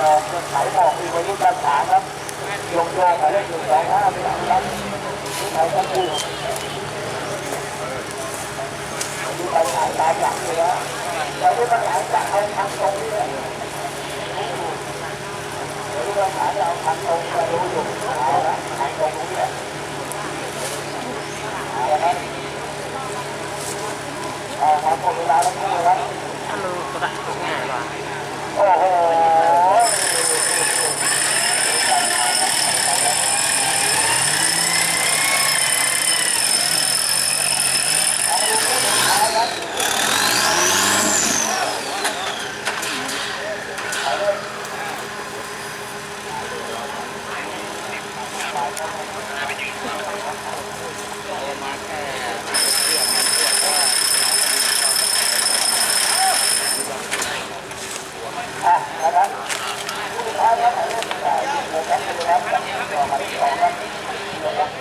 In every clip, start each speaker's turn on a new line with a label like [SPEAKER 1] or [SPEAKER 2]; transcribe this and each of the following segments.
[SPEAKER 1] ออกเงินขายบอกมีวัยรุ่นราชาครับลงโยงหมายเลขหนึ่งสองห้าไม่หลังครับที่ไหนก็คือที่ไปขายตามหลังเลยนะแต่ที่ปัญหาจะเอาทางตรงนี่แหละที่ปัญหาจะเอาทางตรงจะรู้อยู่เอาละทางตรงนี้แหละเอาละครับเอาครับหมดเวลาแล้วครับ
[SPEAKER 2] ฮัลโหลกระดาษง่ายว่ะ
[SPEAKER 1] โอ้โห
[SPEAKER 2] มาแค่
[SPEAKER 1] อะนะครับผู้ท้าครับหมายเลขแปดสิบหกครับคุณครับต่อหมายเลขสองครับ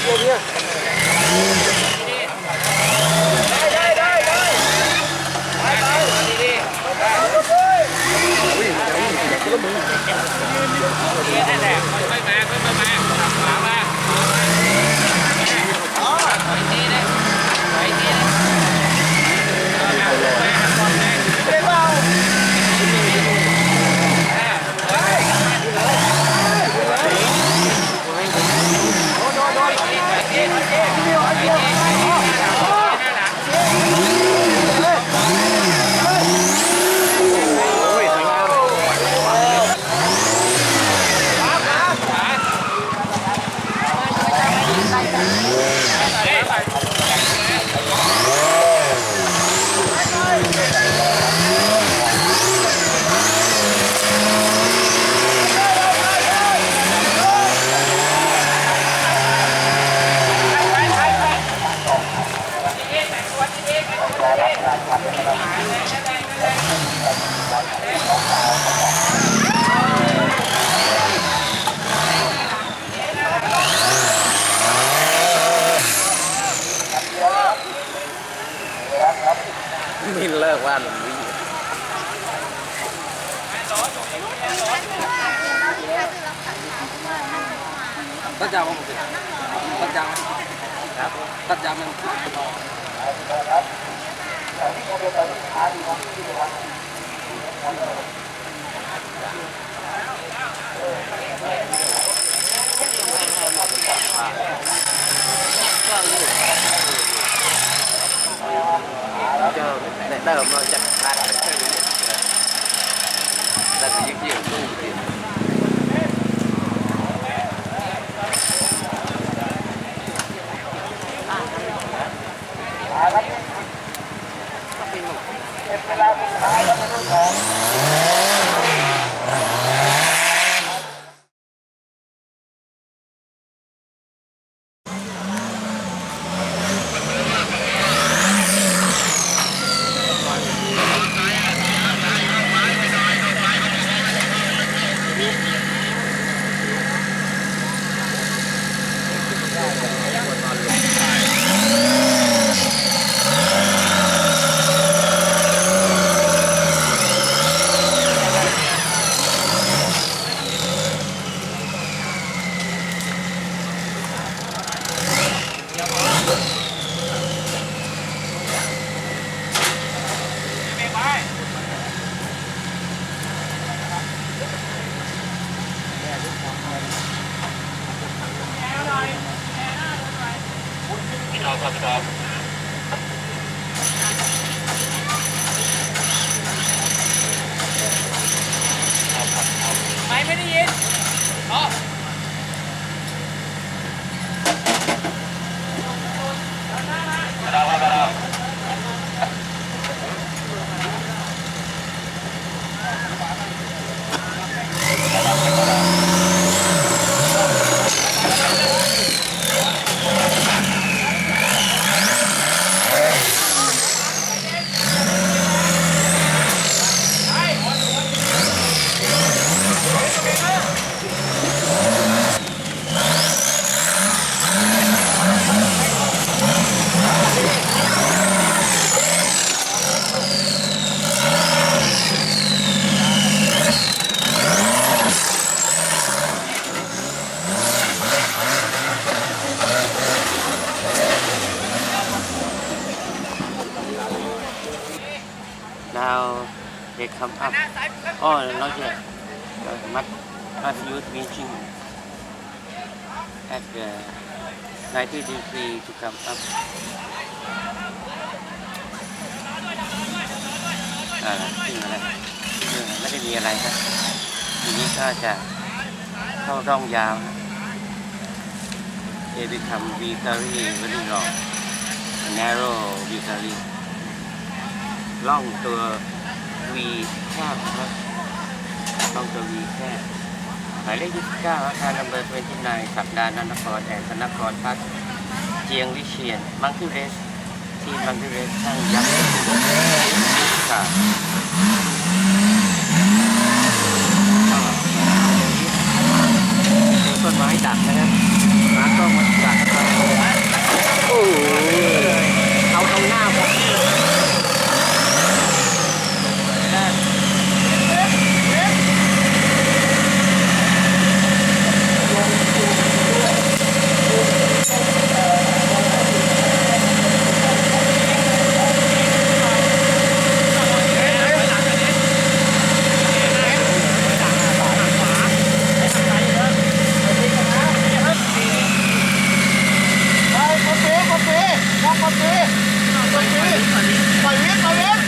[SPEAKER 1] ครับ
[SPEAKER 2] มินเลิกว่าหนุ่มวิ่ง
[SPEAKER 3] ตัดยางมั้งตัดยางไหม
[SPEAKER 2] ครับ
[SPEAKER 3] ตัดยางมั้ง
[SPEAKER 2] เจอใน ม เราจะพลาดไปแค่นี้แล้วก็ยึกยืดตู้ดิ
[SPEAKER 1] มา คครับครับไม่ไม่ได้ยินอ๋อ
[SPEAKER 2] come up. Oh, not yet. Uh, Mat, Mat youth meeting at the 90 degree to come up. อ่าขึ้นมาแล้วเออไม่ได้มีอะไรครับทีนี้ก็จะเข้าร่องยาวนะ They become very very long narrow very ล่องตัว V แคบนะครับล่องตัว V แคบหมายเลข29อาคารนัมเบอร์29สัปดาห์นันทรแอนธนกรพัฒเจียงวิเชียนมังคีเรส ทีมมังคีเรสช่างยักษ์ค่ะต้นไม้ดักนะครับหมาก็มาดักโปเรี
[SPEAKER 1] ปล่อยมีดปล่อยมี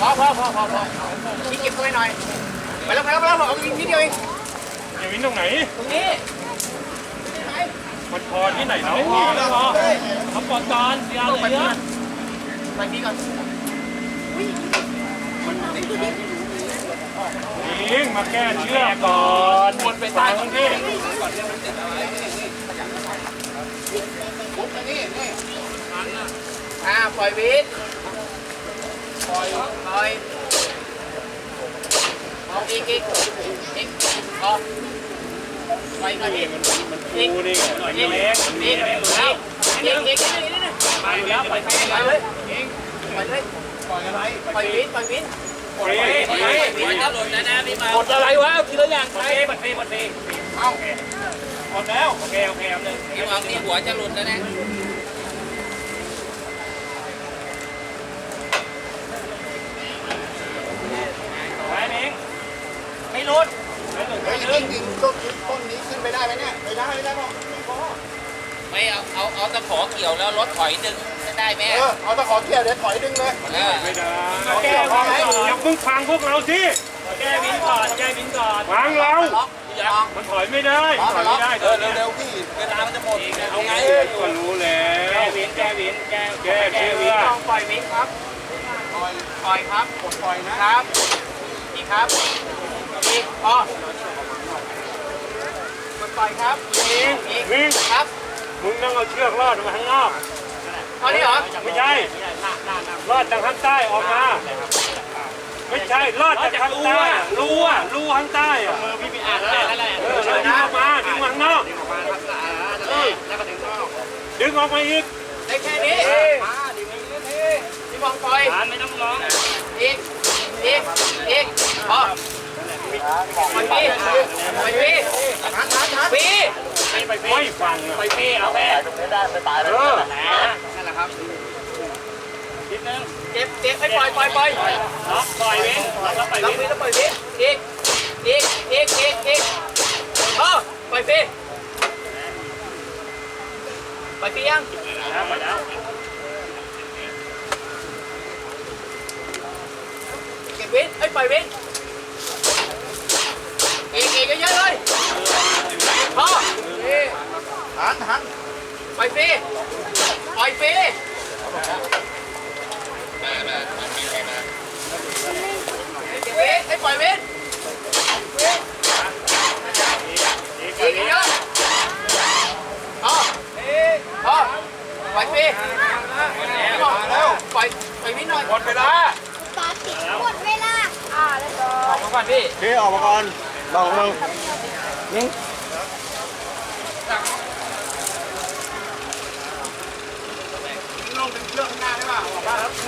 [SPEAKER 1] พอพอพอพอพอนี่เก็บตัวหน่อยไปแล้วไปแล้วไปแล้วเอานิดเดียวเอง
[SPEAKER 4] อย่าวินตรงไหน
[SPEAKER 1] ตรงนี้
[SPEAKER 4] มันพอที่ไหนเนาะ
[SPEAKER 1] พอแล้วพอ
[SPEAKER 4] เขาปอดก่อนยาว
[SPEAKER 1] ต้องไป
[SPEAKER 4] เลย
[SPEAKER 1] นี่
[SPEAKER 4] นะ
[SPEAKER 1] ไปนี่ก่อน
[SPEAKER 4] ยิง มาแก้เชือกก่อน
[SPEAKER 1] วนไปใต้ตรงนี้อ่าปล่อยวิทปล่อยปล่อยเอาอีกอีกอีกพอปล่อยก่อนอีกอีก
[SPEAKER 4] กูนี่หน่อย
[SPEAKER 1] อีก
[SPEAKER 4] เล็ก
[SPEAKER 1] อีกแล้วอีกอีกอีกอีกอีก
[SPEAKER 4] มาอยู่แล้วปล่อยไป
[SPEAKER 1] ปล่อยเลยปล่อยเลยปล่อยอะไรปล่อยวิทย์ปล่อยวิท ย์
[SPEAKER 4] ปล่อยไป
[SPEAKER 1] ปล่อยวิทย์
[SPEAKER 3] หัวจะหล่นแล้วนะพี่มา
[SPEAKER 4] หมดอะไรวะทีละอย่างไปหมดไปหมดไป
[SPEAKER 1] เอา
[SPEAKER 4] หมดแล้ว โอเค โอเคเอาหนึ่ง
[SPEAKER 3] พี่มานี่หัวจะหล่นแล้วนะ
[SPEAKER 4] ไปเอง
[SPEAKER 1] ไม่รุด
[SPEAKER 4] ไปหนึ่งไป
[SPEAKER 1] ไอ้
[SPEAKER 4] หนึ่ง
[SPEAKER 1] จริงๆต้นต้นนี้ขึ้นไปได้ไหมเนี่ย ไม่ได้ ไม่ได้หรอกไม่พอ
[SPEAKER 3] ไม่เอาเอาเอาตะขอเกี่ยวแล้วรถถอยดึงจะได้ไหม
[SPEAKER 1] เออเอาตะขอเกี่ยวเดี๋ยวถอยดึงเลย
[SPEAKER 3] เออ
[SPEAKER 4] ไม่ได้แก้วินก่ อนอย่าเพิ่งฟังพวกเราสิแก้วินก่อนแก้วินก่อนฟังเรา
[SPEAKER 3] ล็อก
[SPEAKER 1] มันถอยไม่ได้ถอยไม่ได้
[SPEAKER 4] เออเร็วๆพี่เวลามันจะหมดเอาไง
[SPEAKER 1] ก็รู้แล้วแกวินแกวินแกแกแกวินต้องปล่อยวินครับ
[SPEAKER 4] ปล่อย
[SPEAKER 1] ปล่อยครับ
[SPEAKER 4] กดปล่อยนะครับ
[SPEAKER 1] อีกครับอีกพอปล่อยครับอีกอีกวิ่งครับ
[SPEAKER 5] มึงต้องเอาเชือกลอดมาข้างนอก
[SPEAKER 1] ตอนนี้เหรอ
[SPEAKER 5] ไม่ใช่ลอดจากข้างใต้ออกมา ไม่ใช่ลอดจากข้างใต้รูอะรูข้างใต้อะ
[SPEAKER 1] มือพี่มีอ่านแล้วนั่นแหละ
[SPEAKER 5] เออแล้วดึงออกมาดึงมาข้างนอก
[SPEAKER 1] แล้วก็ถึงนอก
[SPEAKER 5] ดึงออกมาอีก
[SPEAKER 1] ได้แค่นี้พี่บองปล่อยไม่ต้องร้องอีกอีกอีกพอปล่อยพี่ปล่อยพี่พี่
[SPEAKER 5] ไม่ฟังอะ
[SPEAKER 1] ปล่อยพี่เอาแค่
[SPEAKER 5] เออ
[SPEAKER 1] นั่นแหละครับนิดนึงเจ็บเจ็บให้ปล่อยปล่อยปล่อย ล่อยวิ
[SPEAKER 6] นอีกอีกเยอะๆเลยพอ
[SPEAKER 7] หันหัน
[SPEAKER 6] ปล่อยพี่ปล่อยพี่เก็บวินให้ปล่อยวินอีกเยอะพอพอปล่อยพี่แล้วปล่อยปล่อยวินหน่อย
[SPEAKER 4] หมดเวลา
[SPEAKER 8] ตาติดหมดเวลา อ่าแล้วก็
[SPEAKER 4] ออกมาก่อนพี่
[SPEAKER 7] พี่ออกมาก่อนลองมึง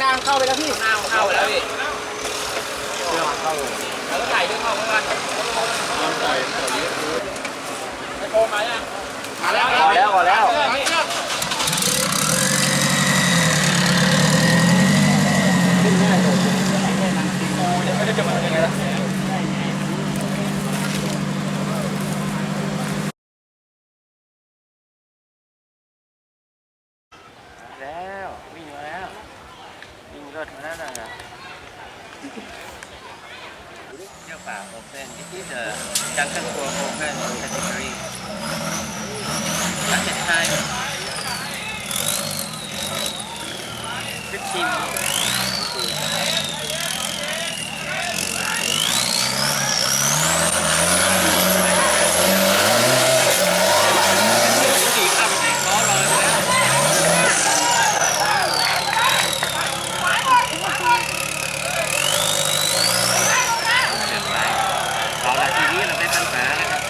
[SPEAKER 6] งานเข้าไปแล้วพี่
[SPEAKER 4] เข้าแล้วพี่
[SPEAKER 6] แล้วไก่ด้วยเข้ากัน
[SPEAKER 4] มาแล้วมาแล้ว
[SPEAKER 2] แล้ววิ่งมาแล้ววิ่งรถมาแล้วนะ เที่ยวป่า open this is the jungle tour open category budget time 15 เอาละ ทีนี้เราได้ปัญหาแล้วครับ